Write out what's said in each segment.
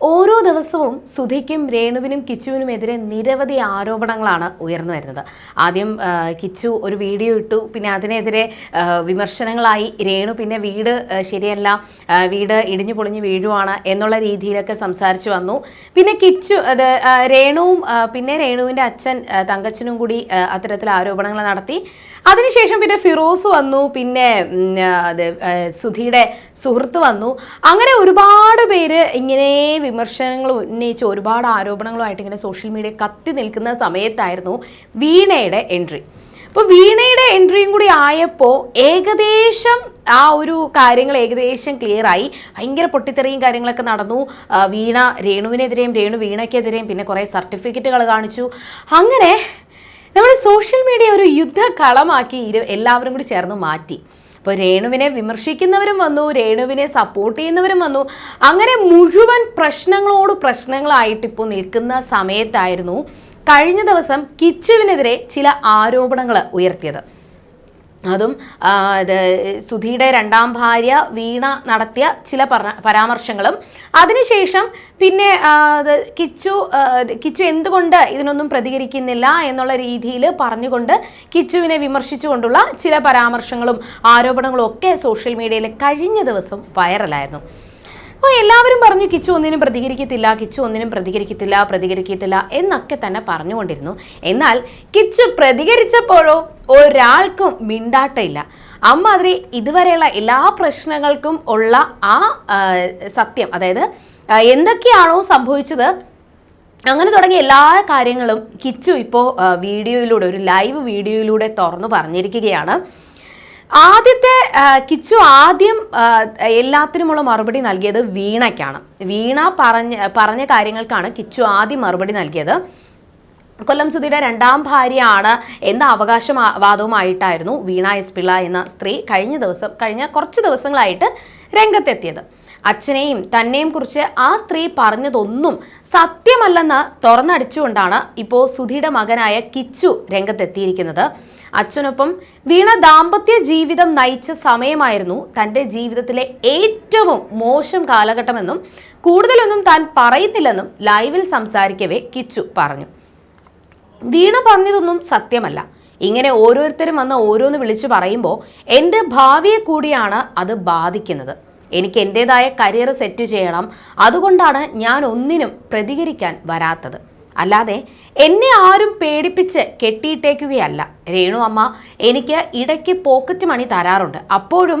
ഓരോ ദിവസവും സുധിക്കും രേണുവിനും കിച്ചുവിനുമെതിരെ നിരവധി ആരോപണങ്ങളാണ് ഉയർന്നു വരുന്നത്. ആദ്യം കിച്ചു ഒരു വീഡിയോ ഇട്ടു. പിന്നെ അതിനെതിരെ വിമർശനങ്ങളായി രേണു പിന്നെ വീട് ശരിയല്ല വീട് ഇടിഞ്ഞു പൊളിഞ്ഞു വീഴുവാണ് എന്നുള്ള രീതിയിലൊക്കെ സംസാരിച്ചു വന്നു. പിന്നെ കിച്ചു അത് രേണുവും പിന്നെ രേണുവിന്റെ അച്ഛൻ തങ്കച്ചനും കൂടി അത്തരത്തിൽ ആരോപണങ്ങൾ നടത്തി. അതിനുശേഷം പിന്നെ ഫിറോസ് വന്നു. പിന്നെ അത് സുധിയുടെ സുഹൃത്ത് വന്നു. അങ്ങനെ ഒരുപാട് പേര് ഇങ്ങനെ വിമർശനങ്ങൾ ഉന്നയിച്ച് ഒരുപാട് ആരോപണങ്ങളുമായിട്ട് ഇങ്ങനെ സോഷ്യൽ മീഡിയ കത്തി നിൽക്കുന്ന സമയത്തായിരുന്നു വീണയുടെ എൻട്രി അപ്പോൾ വീണയുടെ എൻട്രിയും കൂടി ആയപ്പോൾ ഏകദേശം ആ ഒരു കാര്യങ്ങൾ ഏകദേശം ക്ലിയർ ആയി. ഭയങ്കര പൊട്ടിത്തെറിയും കാര്യങ്ങളൊക്കെ നടന്നു. വീണ രേണുവിനെതിരെയും രേണു വീണയ്ക്കെതിരെയും പിന്നെ കുറേ സർട്ടിഫിക്കറ്റുകൾ കാണിച്ചു. അങ്ങനെ നമ്മുടെ സോഷ്യൽ മീഡിയ ഒരു യുദ്ധകളമാക്കി ഇരു എല്ലാവരും കൂടി ചേർന്ന് മാറ്റി. അപ്പോൾ രേണുവിനെ വിമർശിക്കുന്നവരും വന്നു രേണുവിനെ സപ്പോർട്ട് ചെയ്യുന്നവരും വന്നു. അങ്ങനെ മുഴുവൻ പ്രശ്നങ്ങളോട് പ്രശ്നങ്ങളായിട്ട് ഇപ്പോൾ നിൽക്കുന്ന സമയത്തായിരുന്നു കഴിഞ്ഞ ദിവസം കിച്ചുവിനെതിരെ ചില ആരോപണങ്ങൾ ഉയർത്തിയത്. അതും ഇത് സുധിയുടെ രണ്ടാം ഭാര്യ വീണ നടത്തിയ ചില പരാമർശങ്ങളും. അതിനുശേഷം പിന്നെ കിച്ചു കിച്ചു എന്തുകൊണ്ട് ഇതിനൊന്നും പ്രതികരിക്കുന്നില്ല എന്നുള്ള രീതിയിൽ പറഞ്ഞുകൊണ്ട് കിച്ചുവിനെ വിമർശിച്ചുകൊണ്ടുള്ള ചില പരാമർശങ്ങളും ആരോപണങ്ങളും ഒക്കെ സോഷ്യൽ മീഡിയയിൽ കഴിഞ്ഞ ദിവസം വൈറലായിരുന്നു. അപ്പോൾ എല്ലാവരും പറഞ്ഞു കിച്ചു ഒന്നിനും പ്രതികരിക്കത്തില്ല കിച്ചു ഒന്നിനും പ്രതികരിക്കത്തില്ല പ്രതികരിക്കത്തില്ല എന്നൊക്കെ തന്നെ പറഞ്ഞുകൊണ്ടിരുന്നു. എന്നാൽ കിച്ചു പ്രതികരിച്ചപ്പോഴോ ഒരാൾക്കും മിണ്ടാട്ടയില്ല അമ്മാതിരി ഇതുവരെയുള്ള എല്ലാ പ്രശ്നങ്ങൾക്കും ഉള്ള ആ, സത്യം അതായത് എന്തൊക്കെയാണോ സംഭവിച്ചത് അങ്ങനെ തുടങ്ങിയ എല്ലാ കാര്യങ്ങളും കിച്ചു ഇപ്പോൾ വീഡിയോയിലൂടെ ഒരു ലൈവ് വീഡിയോയിലൂടെ തുറന്നു പറഞ്ഞിരിക്കുകയാണ്. ആദ്യത്തെ കിച്ചു ആദ്യം എല്ലാത്തിനുമുള്ള മറുപടി നൽകിയത് വീണയ്ക്കാണ്. വീണ പറഞ്ഞ പറഞ്ഞ കാര്യങ്ങൾക്കാണ് കിച്ചു ആദ്യം മറുപടി നൽകിയത്. കൊല്ലം സുധിയുടെ രണ്ടാം ഭാര്യയാണ് എന്ന അവകാശവാദവുമായിട്ടായിരുന്നു വീണ എസ് പിള്ള എന്ന സ്ത്രീ കഴിഞ്ഞ ദിവസം കഴിഞ്ഞ കുറച്ച് ദിവസങ്ങളായിട്ട് രംഗത്തെത്തിയത്. അച്ഛനെയും തന്നെയും കുറിച്ച് ആ സ്ത്രീ പറഞ്ഞതൊന്നും സത്യമല്ലെന്ന് തുറന്നടിച്ചുകൊണ്ടാണ് ഇപ്പോൾ സുധിയുടെ മകനായ കിച്ചു രംഗത്തെത്തിയിരിക്കുന്നത്. അച്ഛനൊപ്പം വീണ ദാമ്പത്യ ജീവിതം നയിച്ച സമയമായിരുന്നു തന്റെ ജീവിതത്തിലെ ഏറ്റവും മോശം കാലഘട്ടമെന്നും കൂടുതലൊന്നും താൻ പറയുന്നില്ലെന്നും ലൈവിൽ സംസാരിക്കവേ കിച്ചു പറഞ്ഞു. വീണ പറഞ്ഞതൊന്നും സത്യമല്ല. ഇങ്ങനെ ഓരോരുത്തരും വന്ന് ഓരോന്ന് വിളിച്ചു പറയുമ്പോൾ എന്റെ ഭാവിയെ കൂടിയാണ് അത് ബാധിക്കുന്നത്. എനിക്ക് എന്റെതായ കരിയർ സെറ്റ് ചെയ്യണം. അതുകൊണ്ടാണ് ഞാൻ ഒന്നിനും പ്രതികരിക്കാൻ വരാത്തത്. അല്ലാതെ എന്നെ ആരും പേടിപ്പിച്ച് കെട്ടിയിട്ടേക്കുകയല്ല. രേണു അമ്മ എനിക്ക് ഇടയ്ക്ക് പോക്കറ്റ് മണി തരാറുണ്ട്. അപ്പോഴും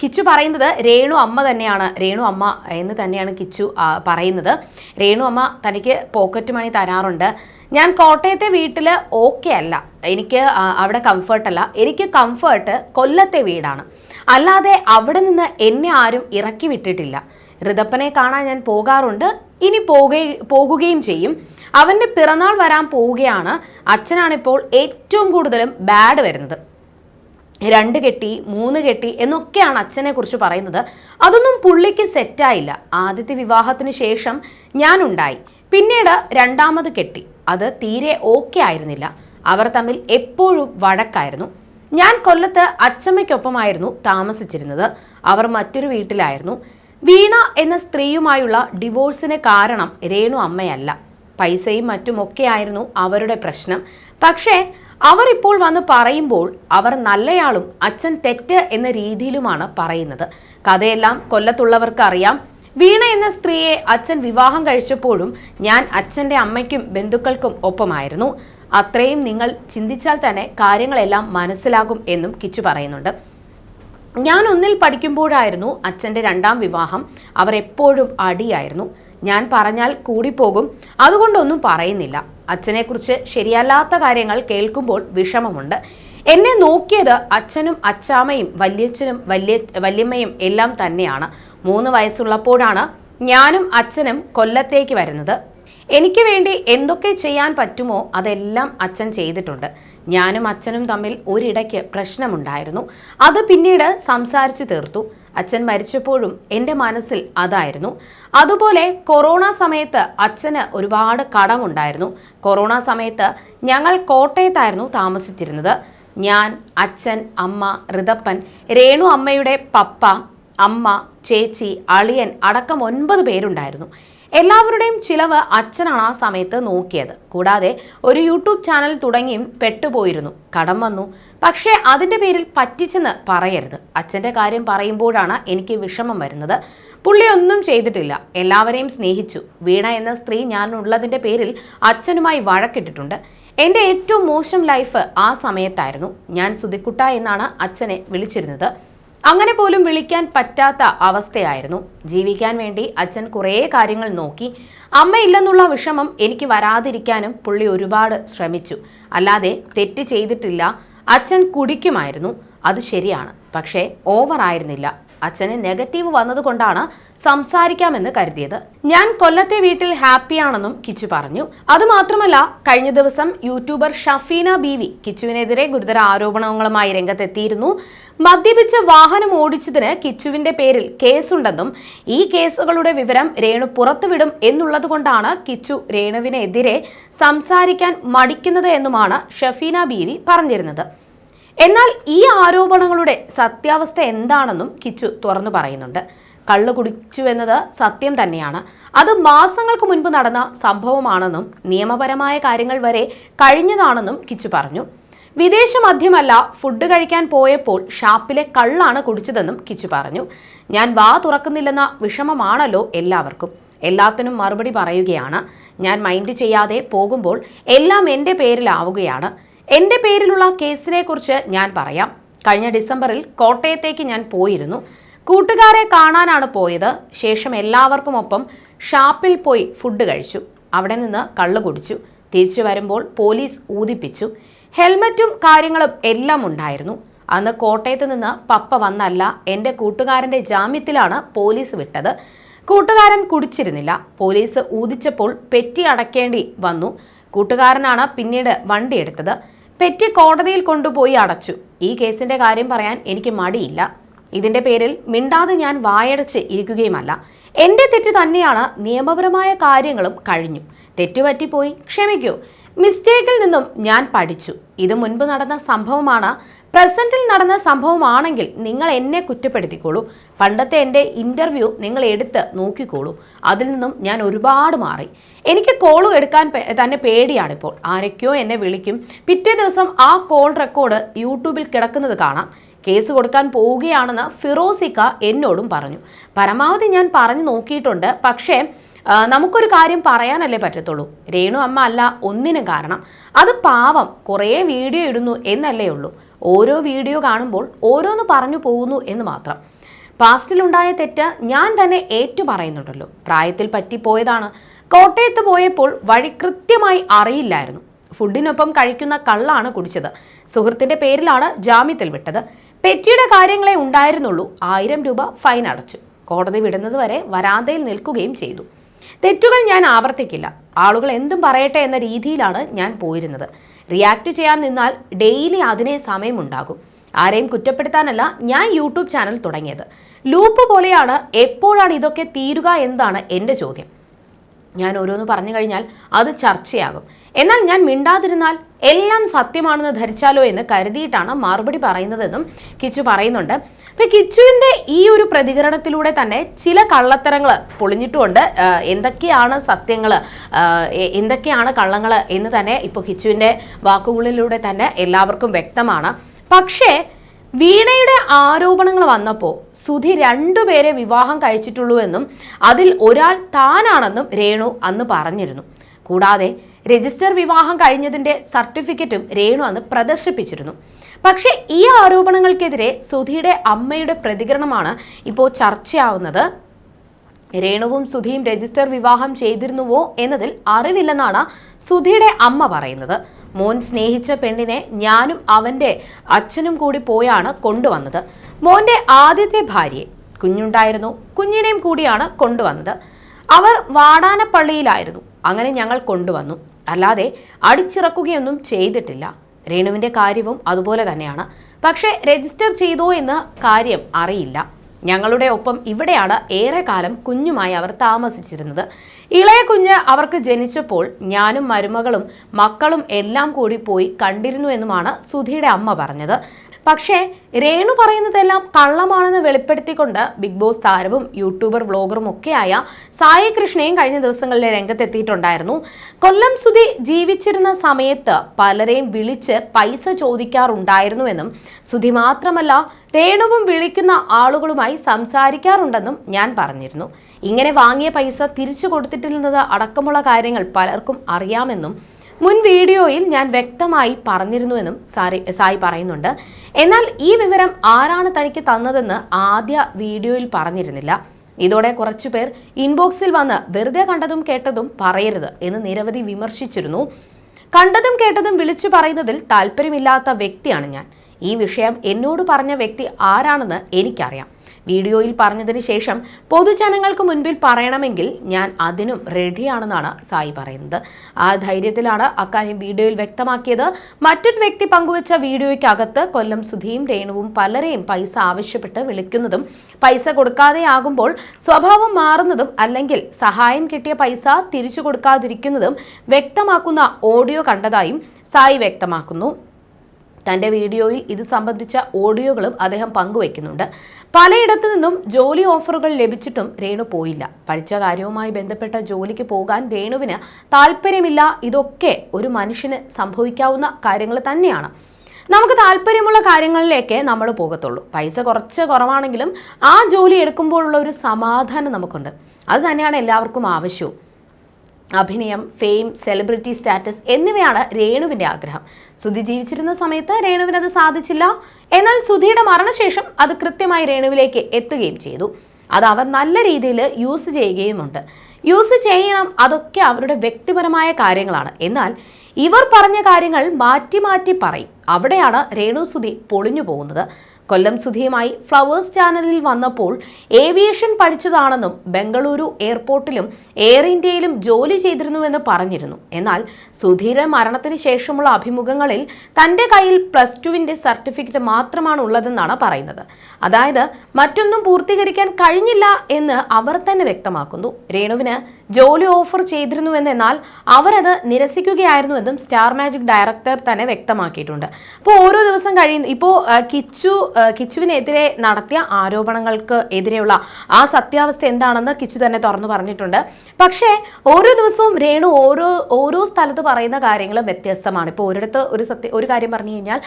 കിച്ചു പറയുന്നത് രേണു അമ്മ തന്നെയാണ്. രേണു അമ്മ എന്ന് തന്നെയാണ് കിച്ചു പറയുന്നത്. രേണു അമ്മ തനിക്ക് പോക്കറ്റ് മണി തരാറുണ്ട്. ഞാൻ കോട്ടയത്തെ വീട്ടിൽ ഓക്കെ അല്ല. എനിക്ക് അവിടെ കംഫർട്ടല്ല എനിക്ക് കംഫർട്ട് കൊല്ലത്തെ വീടാണ്. അല്ലാതെ അവിടെ നിന്ന് എന്നെ ആരും ഇറക്കി വിട്ടിട്ടില്ല. ഋതപ്പനെ കാണാൻ ഞാൻ പോകാറുണ്ട്. ഇനി പോകെ പോകുകയും ചെയ്യും. അവന്റെ പിറന്നാൾ വരാൻ പോവുകയാണ്. അച്ഛനാണിപ്പോൾ ഏറ്റവും കൂടുതലും ബാഡ് വരുന്നത്. രണ്ട് കെട്ടി മൂന്ന് കെട്ടി എന്നൊക്കെയാണ് അച്ഛനെ കുറിച്ച് പറയുന്നത്. അതൊന്നും പുള്ളിക്ക് സെറ്റായില്ല ആദ്യത്തെ വിവാഹത്തിന് ശേഷം ഞാനുണ്ടായി പിന്നീട് രണ്ടാമത് കെട്ടി. അത് തീരെ ഓക്കെ ആയിരുന്നില്ല. അവർ തമ്മിൽ എപ്പോഴും വഴക്കായിരുന്നു. ഞാൻ കൊല്ലത്ത് അച്ചമ്മയ്ക്കൊപ്പമായിരുന്നു താമസിച്ചിരുന്നത്. അവർ മറ്റൊരു വീട്ടിലായിരുന്നു. വീണ എന്ന സ്ത്രീയുമായുള്ള ഡിവോഴ്സിന് കാരണം രേണു അമ്മയല്ല. പൈസയും മറ്റുമൊക്കെയായിരുന്നു അവരുടെ പ്രശ്നം. പക്ഷേ അവർ ഇപ്പോൾ വന്ന് പറയുമ്പോൾ അവർ നല്ലയാളും അച്ഛൻ തെറ്റ് എന്ന രീതിയിലുമാണ് പറയുന്നത്. കഥയെല്ലാം കൊല്ലത്തുള്ളവർക്ക് അറിയാം വീണ എന്ന സ്ത്രീയെ അച്ഛൻ വിവാഹം കഴിച്ചപ്പോഴും ഞാൻ അച്ഛന്റെ അമ്മയ്ക്കും ബന്ധുക്കൾക്കും ഒപ്പമായിരുന്നു. അത്രയും നിങ്ങൾ ചിന്തിച്ചാൽ തന്നെ കാര്യങ്ങളെല്ലാം മനസ്സിലാകും എന്നും കിച്ചു പറയുന്നുണ്ട്. ഞാൻ ഒന്നിൽ പഠിക്കുമ്പോഴായിരുന്നു അച്ഛന്റെ രണ്ടാം വിവാഹം. അവർ എപ്പോഴും അടിയായിരുന്നു. ഞാൻ പറഞ്ഞാൽ കൂടിപ്പോകും. അതുകൊണ്ടൊന്നും പറയുന്നില്ല. അച്ഛനെക്കുറിച്ച് ശരിയല്ലാത്ത കാര്യങ്ങൾ കേൾക്കുമ്പോൾ വിഷമമുണ്ട്. എന്നെ നോക്കിയത് അച്ഛനും അച്ചാമ്മയും വല്യച്ഛനും വല്യ വല്യമ്മയും എല്ലാം തന്നെയാണ്. മൂന്ന് വയസ്സുള്ളപ്പോഴാണ് ഞാനും അച്ഛനും കൊല്ലത്തേക്ക് വരുന്നത്. എനിക്ക് വേണ്ടി എന്തൊക്കെ ചെയ്യാൻ പറ്റുമോ അതെല്ലാം അച്ഛൻ ചെയ്തിട്ടുണ്ട്. ഞാനും അച്ഛനും തമ്മിൽ ഒരിടയ്ക്ക് പ്രശ്നമുണ്ടായിരുന്നു. അത് പിന്നീട് സംസാരിച്ചു തീർത്തു. അച്ഛൻ മരിച്ചപ്പോഴും എന്റെ മനസ്സിൽ അതായിരുന്നു. അതുപോലെ കൊറോണ സമയത്ത് അച്ഛന് ഒരുപാട് കടമുണ്ടായിരുന്നു. കൊറോണ സമയത്ത് ഞങ്ങൾ കോട്ടയത്തായിരുന്നു താമസിച്ചിരുന്നത്. ഞാൻ അച്ഛൻ അമ്മ ഋതപ്പൻ രേണു അമ്മയുടെ പപ്പ അമ്മ ചേച്ചി അളിയൻ അടക്കം ഒൻപത് പേരുണ്ടായിരുന്നു. എല്ലാവരുടെയും ചിലവ് അച്ഛനാണ് ആ സമയത്ത് നോക്കിയത്. കൂടാതെ ഒരു യൂട്യൂബ് ചാനൽ തുടങ്ങിയും പെട്ടുപോയിരുന്നു. കടം വന്നു. പക്ഷേ അതിന്റെ പേരിൽ പറ്റിച്ചെന്ന് പറയരുത്. അച്ഛന്റെ കാര്യം പറയുമ്പോഴാണ് എനിക്ക് വിഷമം വരുന്നത്. പുള്ളി ഒന്നും ചെയ്തിട്ടില്ല. എല്ലാവരെയും സ്നേഹിച്ചു. വീണ എന്ന സ്ത്രീ ഞാനുള്ളതിന്റെ പേരിൽ അച്ഛനുമായി വഴക്കിട്ടിട്ടുണ്ട്. എന്റെ ഏറ്റവും മോശം ലൈഫ് ആ സമയത്തായിരുന്നു. ഞാൻ സുതിക്കുട്ട എന്നാണ് അച്ഛനെ വിളിച്ചിരുന്നത്. അങ്ങനെ പോലും വിളിക്കാൻ പറ്റാത്ത അവസ്ഥയായിരുന്നു. ജീവിക്കാൻ വേണ്ടി അച്ഛൻ കുറേ കാര്യങ്ങൾ നോക്കി. അമ്മയില്ലെന്നുള്ള വിഷമം എനിക്ക് വരാതിരിക്കാനും പുള്ളി ഒരുപാട് ശ്രമിച്ചു. അല്ലാതെ തെറ്റ് ചെയ്തിട്ടില്ല. അച്ഛൻ കുടിക്കുമായിരുന്നു. അത് ശരിയാണ്. പക്ഷേ ഓവർ ആയിരുന്നില്ല. അച്ഛന് നെഗറ്റീവ് വന്നതുകൊണ്ടാണ് സംസാരിക്കാമെന്ന് കരുതിയത്. ഞാൻ കൊല്ലത്തെ വീട്ടിൽ ഹാപ്പിയാണെന്നും കിച്ചു പറഞ്ഞു. അതുമാത്രമല്ല കഴിഞ്ഞ ദിവസം യൂട്യൂബർ ഷഫീന ബീവി കിച്ചുവിനെതിരെ ഗുരുതര ആരോപണങ്ങളുമായി രംഗത്തെത്തിയിരുന്നു. മദ്യപിച്ച് വാഹനം ഓടിച്ചതിന് കിച്ചുവിന്റെ പേരിൽ കേസുണ്ടെന്നും ഈ കേസുകളുടെ വിവരം രേണു പുറത്തുവിടും എന്നുള്ളതുകൊണ്ടാണ് കിച്ചു രേണുവിനെതിരെ സംസാരിക്കാൻ മടിക്കുന്നത് എന്നുമാണ് ഷഫീന ബീവി പറഞ്ഞിരുന്നത്. എന്നാൽ ഈ ആരോപണങ്ങളുടെ സത്യാവസ്ഥ എന്താണെന്നും കിച്ചു തുറന്നു പറയുന്നുണ്ട്. കള്ളു കുടിച്ചു എന്നത് സത്യം തന്നെയാണ്. അത് മാസങ്ങൾക്ക് മുൻപ് നടന്ന സംഭവമാണെന്നും നിയമപരമായ കാര്യങ്ങൾ വരെ കഴിഞ്ഞതാണെന്നും കിച്ചു പറഞ്ഞു. വിദേശ മദ്യമല്ല ഫുഡ് കഴിക്കാൻ പോയപ്പോൾ ഷാപ്പിലെ കള്ളാണ് കുടിച്ചതെന്നും കിച്ചു പറഞ്ഞു. ഞാൻ വാ തുറക്കുന്നില്ലെന്ന വിഷമമാണല്ലോ എല്ലാവർക്കും. എല്ലാത്തിനും മറുപടി പറയുകയാണ്. ഞാൻ മൈൻഡ് ചെയ്യാതെ പോകുമ്പോൾ എല്ലാം എന്റെ പേരിലാവുകയാണ്. എന്റെ പേരിലുള്ള കേസിനെക്കുറിച്ച് ഞാൻ പറയാം. കഴിഞ്ഞ ഡിസംബറിൽ കോട്ടയത്തേക്ക് ഞാൻ പോയിരുന്നു. കൂട്ടുകാരെ കാണാനാണ് പോയത്. ശേഷം എല്ലാവർക്കുമൊപ്പം ഷാപ്പിൽ പോയി ഫുഡ് കഴിച്ചു. അവിടെ നിന്ന് കള്ളു കുടിച്ചു. തിരിച്ചു വരുമ്പോൾ പോലീസ് ഊതിപ്പിച്ചു. ഹെൽമറ്റും കാര്യങ്ങളും എല്ലാം ഉണ്ടായിരുന്നു. അന്ന് കോട്ടയത്ത് നിന്ന് പപ്പ വന്നല്ല. എന്റെ കൂട്ടുകാരന്റെ ജാമ്യത്തിലാണ് പോലീസ് വിട്ടത്. കൂട്ടുകാരൻ കുടിച്ചിരുന്നില്ല. പോലീസ് ഊതിച്ചപ്പോൾ പെറ്റി അടക്കേണ്ടി വന്നു. കൂട്ടുകാരനാണ് പിന്നീട് വണ്ടി എടുത്തത്. പെറ്റി കോടതിയിൽ കൊണ്ടുപോയി അടച്ചു. ഈ കേസിന്റെ കാര്യം പറയാൻ എനിക്ക് മടിയില്ല. ഇതിന്റെ പേരിൽ മിണ്ടാതെ ഞാൻ വായടച്ച് ഇരിക്കുകയുമല്ല. എന്റെ തെറ്റ് തന്നെയാണ് നിയമപരമായ കാര്യങ്ങളും കഴിഞ്ഞു. തെറ്റുപറ്റിപ്പോയി ക്ഷമിക്കൂ. മിസ്റ്റേക്കിൽ നിന്നും ഞാൻ പഠിച്ചു. ഇത് മുൻപ് നടന്ന സംഭവമാണ്. പ്രസന്റിൽ നടന്ന സംഭവമാണെങ്കിൽ നിങ്ങൾ എന്നെ കുറ്റപ്പെടുത്തിക്കോളൂ. പണ്ടത്തെ എന്റെ ഇന്റർവ്യൂ നിങ്ങൾ എടുത്ത് നോക്കിക്കോളൂ. അതിൽ നിന്നും ഞാൻ ഒരുപാട് മാറി. എനിക്ക് കോൾ എടുക്കാൻ തന്നെ പേടിയാണിപ്പോൾ. ആരൊക്കെയോ എന്നെ വിളിക്കും. പിറ്റേ ദിവസം ആ കോൾ റെക്കോർഡ് യൂട്യൂബിൽ കിടക്കുന്നത് കാണാം. കേസ് കൊടുക്കാൻ പോവുകയാണെന്ന് ഫിറോസിക്ക എന്നോടും പറഞ്ഞു. പരമാവധി ഞാൻ പറഞ്ഞു നോക്കിയിട്ടുണ്ട്. പക്ഷേ നമുക്കൊരു കാര്യം പറയാനല്ലേ പറ്റത്തുള്ളൂ. രേണു അമ്മ അല്ല ഒന്നിനും കാരണം. അത് പാവം കുറേ വീഡിയോ ഇടുന്നു എന്നല്ലേ ഉള്ളൂ. ഓരോ വീഡിയോ കാണുമ്പോൾ ഓരോന്ന് പറഞ്ഞു പോകുന്നു എന്ന് മാത്രം. പാസ്റ്റിലുണ്ടായ തെറ്റ് ഞാൻ തന്നെ ഏറ്റു പറയുന്നുണ്ടല്ലോ പ്രായത്തിൽ പറ്റിപ്പോയതാണ്. കോട്ടയത്ത് പോയപ്പോൾ വഴി കൃത്യമായി അറിയില്ലായിരുന്നു. ഫുഡിനൊപ്പം കഴിക്കുന്ന കള്ളാണ് കുടിച്ചത്. സുഹൃത്തിന്റെ പേരിലാണ് ജാമ്യത്തിൽ വിട്ടത്. പെറ്റിയുടെ കാര്യങ്ങളെ ഉണ്ടായിരുന്നുള്ളൂ. ആയിരം രൂപ ഫൈൻ അടച്ചു. കോടതി വിടുന്നതുവരെ വരാന്തയിൽ നിൽക്കുകയും ചെയ്തു. തെറ്റുകൾ ഞാൻ ആവർത്തിക്കില്ല. ആളുകൾ എന്തും പറയട്ടെ എന്ന രീതിയിലാണ് ഞാൻ പോയിരുന്നത്. റിയാക്ട് ചെയ്യാൻ നിന്നാൽ ഡെയിലി അതിനെ സമയമുണ്ടാകും. ആരെയും കുറ്റപ്പെടുത്താനല്ല ഞാൻ യൂട്യൂബ് ചാനൽ തുടങ്ങിയത്. ലൂപ്പ് പോലെയാണ് എപ്പോഴാണ് ഇതൊക്കെ തീരുക എന്നതാണ് എന്റെ ചോദ്യം. ഞാൻ ഓരോന്ന് പറഞ്ഞു കഴിഞ്ഞാൽ അത് ചർച്ചയാകും. എന്നാൽ ഞാൻ മിണ്ടാതിരുന്നാൽ എല്ലാം സത്യമാണെന്ന് ധരിച്ചാലോ എന്ന് കരുതിയിട്ടാണ് മറുപടി പറയുന്നതെന്നും കിച്ചു പറയുന്നുണ്ട്. അപ്പൊ കിച്ചുവിന്റെ ഈ ഒരു പ്രതികരണത്തിലൂടെ തന്നെ ചില കള്ളത്തരങ്ങൾ പൊളിഞ്ഞിട്ടുമുണ്ട്. എന്തൊക്കെയാണ് സത്യങ്ങൾ എന്തൊക്കെയാണ് കള്ളങ്ങൾ എന്ന് തന്നെ ഇപ്പോൾ കിച്ചുവിന്റെ വാക്കുകളിലൂടെ തന്നെ എല്ലാവർക്കും വ്യക്തമാണ്. പക്ഷേ വീണയുടെ ആരോപണങ്ങൾ വന്നപ്പോൾ സുധി രണ്ടുപേരെ വിവാഹം കഴിച്ചിട്ടുള്ളൂ എന്നും അതിൽ ഒരാൾ താനാണെന്നും രേണു അന്ന് പറഞ്ഞിരുന്നു. കൂടാതെ രജിസ്റ്റർ വിവാഹം കഴിഞ്ഞതിന്റെ സർട്ടിഫിക്കറ്റും രേണു അന്ന് പ്രദർശിപ്പിച്ചിരുന്നു. പക്ഷേ ഈ ആരോപണങ്ങൾക്കെതിരെ സുധിയുടെ അമ്മയുടെ പ്രതികരണമാണ് ഇപ്പോൾ ചർച്ചയാവുന്നത്. രേണുവും സുധിയും രജിസ്റ്റർ വിവാഹം ചെയ്തിരുന്നുവോ എന്നതിൽ അറിവില്ലെന്നാണ് സുധിയുടെ അമ്മ പറയുന്നത്. മോൻ സ്നേഹിച്ച പെണ്ണിനെ ഞാനും അവന്റെ അച്ഛനും കൂടി പോയാണ് കൊണ്ടുവന്നത്. മോന്റെ ആദ്യത്തെ ഭാര്യയെ കുഞ്ഞുണ്ടായിരുന്നു. കുഞ്ഞിനെയും കൂടിയാണ് കൊണ്ടുവന്നത്. അവർ വാടാനപ്പള്ളിയിലായിരുന്നു. അങ്ങനെ ഞങ്ങൾ കൊണ്ടുവന്നു. അല്ലാതെ അടിച്ചിറക്കുകയൊന്നും ചെയ്തിട്ടില്ല. രേണുവിന്റെ കാര്യവും അതുപോലെ തന്നെയാണ്. പക്ഷേ രജിസ്റ്റർ ചെയ്തോ എന്ന് കാര്യം അറിയില്ല. ഞങ്ങളുടെ ഒപ്പം ഇവിടെയാണ് ഏറെക്കാലം കുഞ്ഞുമായി അവർ താമസിച്ചിരുന്നത്. ഇളയ കുഞ്ഞ് അവർക്ക് ജനിച്ചപ്പോൾ ഞാനും മരുമകളും മക്കളും എല്ലാം കൂടി പോയി കണ്ടിരുന്നു എന്നുമാണ് സുധിയുടെ അമ്മ പറഞ്ഞത്. പക്ഷേ രേണു പറയുന്നതെല്ലാം കള്ളമാണെന്ന് വെളിപ്പെടുത്തിക്കൊണ്ട് ബിഗ് ബോസ് താരവും യൂട്യൂബർ വ്ളോഗറും ഒക്കെയായ സായി കൃഷ്ണയും കഴിഞ്ഞ ദിവസങ്ങളിൽ രംഗത്തെത്തിയിട്ടുണ്ടായിരുന്നു. കൊല്ലം സുധി ജീവിച്ചിരുന്ന സമയത്ത് പലരെയും വിളിച്ച് പൈസ ചോദിക്കാറുണ്ടായിരുന്നുവെന്നും സുധി മാത്രമല്ല രേണുവും വിളിക്കുന്ന ആളുകളുമായി സംസാരിക്കാറുണ്ടെന്നും ഞാൻ പറഞ്ഞിരുന്നു. ഇങ്ങനെ വാങ്ങിയ പൈസ തിരിച്ചു കൊടുത്തിട്ടില്ലെന്നത് അടക്കമുള്ള കാര്യങ്ങൾ പലർക്കും അറിയാമെന്നും മുൻ വീഡിയോയിൽ ഞാൻ വ്യക്തമായി പറഞ്ഞിരുന്നുവെന്നും സാറി സായി പറയുന്നുണ്ട്. എന്നാൽ ഈ വിവരം ആരാണ് തനിക്ക് തന്നതെന്ന് ആദ്യ വീഡിയോയിൽ പറഞ്ഞിരുന്നില്ല. ഇതോടെ കുറച്ചു പേർ ഇൻബോക്സിൽ വന്ന് വെറുതെ കണ്ടതും കേട്ടതും പറയരുത് എന്ന് നിരവധി വിമർശിച്ചിരുന്നു. കണ്ടതും കേട്ടതും വിളിച്ചു പറയുന്നതിൽ താല്പര്യമില്ലാത്ത വ്യക്തിയാണ് ഞാൻ. ഈ വിഷയം എന്നോട് പറഞ്ഞ വ്യക്തി ആരാണെന്ന് എനിക്കറിയാം. വീഡിയോയിൽ പറഞ്ഞതിന് ശേഷം പൊതുജനങ്ങൾക്ക് മുൻപിൽ പറയണമെങ്കിൽ ഞാൻ അതിനും റെഡിയാണെന്നാണ് സായി പറയുന്നത്. ആ ധൈര്യത്തിലാണ് അക്കാര്യം വീഡിയോയിൽ വ്യക്തമാക്കിയത്. മറ്റൊരു വ്യക്തി പങ്കുവച്ച വീഡിയോയ്ക്കകത്ത് കൊല്ലം സുധിയും രേണുവും പലരെയും പൈസ ആവശ്യപ്പെട്ട് വിളിക്കുന്നതും പൈസ കൊടുക്കാതെയാകുമ്പോൾ സ്വഭാവം മാറുന്നതും അല്ലെങ്കിൽ സഹായം കിട്ടിയ പൈസ തിരിച്ചു കൊടുക്കാതിരിക്കുന്നതും വ്യക്തമാക്കുന്ന ഓഡിയോ കണ്ടതായും സായി വ്യക്തമാക്കുന്നു. തന്റെ വീഡിയോയിൽ ഇത് സംബന്ധിച്ച ഓഡിയോകളും അദ്ദേഹം പങ്കുവയ്ക്കുന്നുണ്ട്. പലയിടത്തു നിന്നും ജോലി ഓഫറുകൾ ലഭിച്ചിട്ടും രേണു പോയില്ല. പഠിച്ച കാര്യവുമായി ബന്ധപ്പെട്ട ജോലിക്ക് പോകാൻ രേണുവിന് താല്പര്യമില്ല. ഇതൊക്കെ ഒരു മനുഷ്യന് സംഭവിക്കാവുന്ന കാര്യങ്ങൾ തന്നെയാണ്. നമുക്ക് താല്പര്യമുള്ള കാര്യങ്ങളിലേക്ക് നമ്മൾ പോകത്തുള്ളൂ. പൈസ കുറച്ച് കുറവാണെങ്കിലും ആ ജോലി എടുക്കുമ്പോഴുള്ള ഒരു സമാധാനം നമുക്കുണ്ട്. അത് തന്നെയാണ് എല്ലാവർക്കും ആവശ്യവും. അഭിനയം ഫെയിം സെലിബ്രിറ്റി സ്റ്റാറ്റസ് എന്നിവയാണ് രേണുവിന്റെ ആഗ്രഹം. സുധി ജീവിച്ചിരുന്ന സമയത്ത് രേണുവിന് അത് സാധിച്ചില്ല. എന്നാൽ സുധിയുടെ മരണശേഷം അത് കൃത്യമായി രേണുവിലേക്ക് എത്തുകയും ചെയ്തു. അത് അവർ നല്ല രീതിയിൽ യൂസ് ചെയ്യുകയുമുണ്ട്. യൂസ് ചെയ്യണം അതൊക്കെ അവരുടെ വ്യക്തിപരമായ കാര്യങ്ങളാണ്. എന്നാൽ ഇവർ പറഞ്ഞ കാര്യങ്ങൾ മാറ്റി മാറ്റി പറയും. അവിടെയാണ് രേണു സുധി പൊളിഞ്ഞു പോകുന്നത്. കൊല്ലം സുധിയുമായി ഫ്ലവേഴ്സ് ചാനലിൽ വന്നപ്പോൾ ഏവിയേഷൻ പഠിച്ചതാണെന്നും ബംഗളൂരു എയർപോർട്ടിലും എയർ ഇന്ത്യയിലും ജോലി ചെയ്തിരുന്നുവെന്ന് പറഞ്ഞിരുന്നു. എന്നാൽ സുധീര മരണത്തിന് ശേഷമുള്ള അഭിമുഖങ്ങളിൽ തന്റെ കയ്യിൽ പ്ലസ് ടുവിന്റെ സർട്ടിഫിക്കറ്റ് മാത്രമാണ് ഉള്ളതെന്നാണ് പറയുന്നത്. അതായത് മറ്റൊന്നും പൂർത്തീകരിക്കാൻ കഴിഞ്ഞില്ല എന്ന് അവർ തന്നെ വ്യക്തമാക്കുന്നു. രേണുവിന് ജോലി ഓഫർ ചെയ്തിരുന്നുവെന്നാൽ അവരത് നിരസിക്കുകയായിരുന്നുവെന്നും സ്റ്റാർ മാജിക് ഡയറക്ടർ തന്നെ വ്യക്തമാക്കിയിട്ടുണ്ട്. അപ്പോൾ ഓരോ ദിവസം കഴിയുന്നു ഇപ്പോൾ കിച്ചു കിച്ചുവിനെതിരെ നടത്തിയ ആരോപണങ്ങൾക്ക് എതിരെയുള്ള ആ സത്യാവസ്ഥ എന്താണെന്ന് കിച്ചു തന്നെ തുറന്നു പറഞ്ഞിട്ടുണ്ട്. പക്ഷേ ഓരോ ദിവസവും രേണു ഓരോ ഓരോ സ്ഥലത്ത് പറയുന്ന കാര്യങ്ങളും വ്യത്യസ്തമാണ്. ഇപ്പോൾ ഒരിടത്ത് ഒരു സത്യ ഒരു കാര്യം പറഞ്ഞു കഴിഞ്ഞാൽ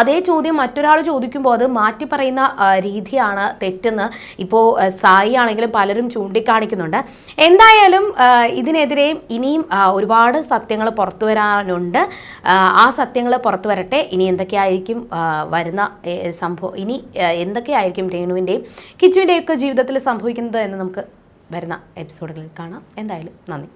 അതേ ചോദ്യം മറ്റൊരാൾ ചോദിക്കുമ്പോൾ അത് മാറ്റി പറയുന്ന രീതിയാണ് തെറ്റെന്ന് ഇപ്പോൾ സായി ആണെങ്കിലും പലരും ചൂണ്ടിക്കാണിക്കുന്നുണ്ട്. എന്തായാലും ആ, ഇതിനെതിരെയും ഇനിയും ഒരുപാട് സത്യങ്ങൾ പുറത്തു വരാനുണ്ട്. ആ, സത്യങ്ങൾ പുറത്തു വരട്ടെ. ഇനി എന്തൊക്കെയായിരിക്കും വരുന്ന സംഭവം ഇനി എന്തൊക്കെയായിരിക്കും രേണുവിന്റെയും കിച്ചുവിന്റെയും ഒക്കെ ജീവിതത്തിൽ സംഭവിക്കുന്നത് എന്ന് നമുക്ക് വരുന്ന എപ്പിസോഡുകളിൽ കാണാം. എന്തായാലും നന്ദി.